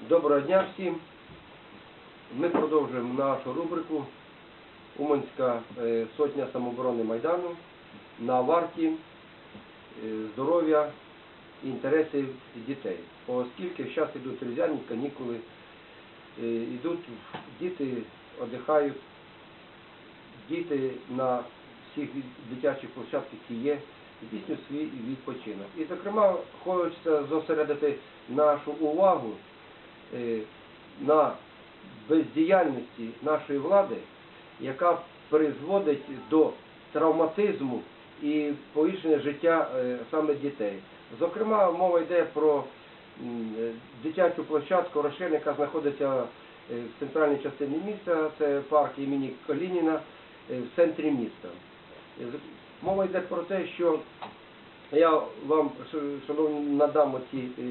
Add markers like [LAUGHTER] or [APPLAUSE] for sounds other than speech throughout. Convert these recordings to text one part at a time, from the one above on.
Доброго дня всім. Ми продовжуємо нашу рубрику Уманська е, сотня самооборони Майдану на варті е, здоров'я і інтересів дітей. Оскільки зараз йдуть різдвяні канікули, е, йдуть діти, віддихають, діти на всіх дитячих площадках є, здійснюють свій відпочинок. І, зокрема, хочеться зосередити нашу увагу е, на бездіяльності нашої влади, яка призводить до травматизму і погіршення життя е, саме дітей. Зокрема, мова йде про е, дитячу площадку «Рошен», яка знаходиться е, в центральній частині міста, це парк імені Калініна е, в центрі міста. Е, Мова йде про те, що я вам, шановні, надам оці е,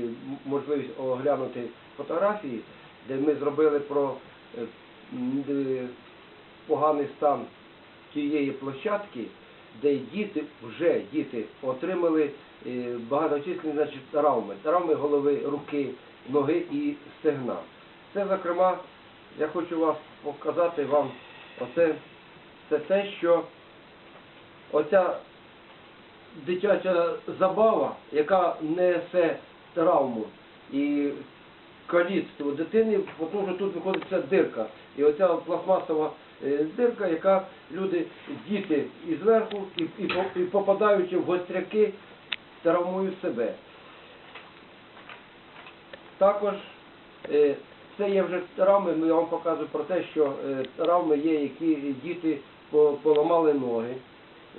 можливість оглянути фотографії, де ми зробили про е, поганий стан тієї площадки, де діти вже діти отримали е, багаточисленні значить, травми, травми голови, руки, ноги і стегна. Це, зокрема, я хочу вас показати вам оце це те, що оця дитяча забава, яка несе травму і каліцтво дитини, тому що тут виходить ця дирка. І оця пластмасова е, дирка, яка люди, діти і зверху, і, і, і попадаючи в гостряки, травмують себе. Також е, це є вже травми, ну, я вам показую про те, що е, травми є, які діти поламали ноги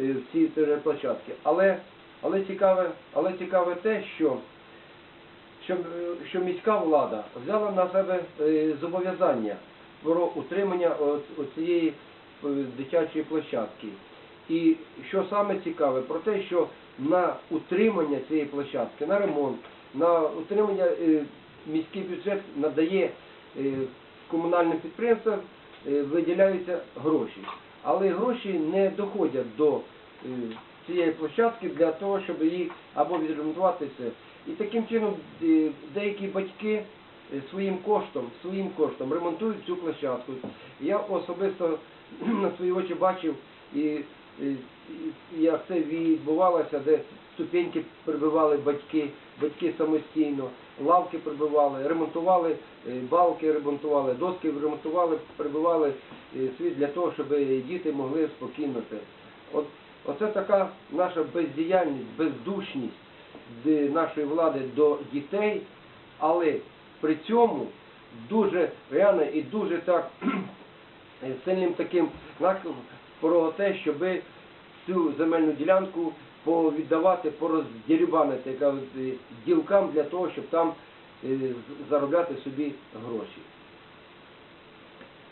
е, теж площадці. Але, але, цікаве, але цікаве те, що, що, е, що міська влада взяла на себе е, зобов'язання про утримання цієї дитячої площадки. І що саме цікаве, про те, що на утримання цієї площадки, на ремонт, на утримання міський бюджет надає комунальним підприємствам, виділяються гроші. Але гроші не доходять до е, цієї площадки для того, щоб її або відремонтувати все. І таким чином е, деякі батьки е, своїм коштом, своїм коштом ремонтують цю площадку. Я особисто [CLEARS THROAT] на свої очі бачив і, як це відбувалося, де ступеньки прибивали батьки, батьки самостійно, лавки прибивали, ремонтували е, балки, ремонтували, доски ремонтували, прибивали е, світ для того, щоб діти могли спокійно це. От, оце така наша бездіяльність, бездушність нашої влади до дітей, але при цьому дуже реально і дуже так е, сильним таким про те, щоб цю земельну ділянку повіддавати, пороздірібанити яка е, ділкам для того, щоб там е, заробляти собі гроші.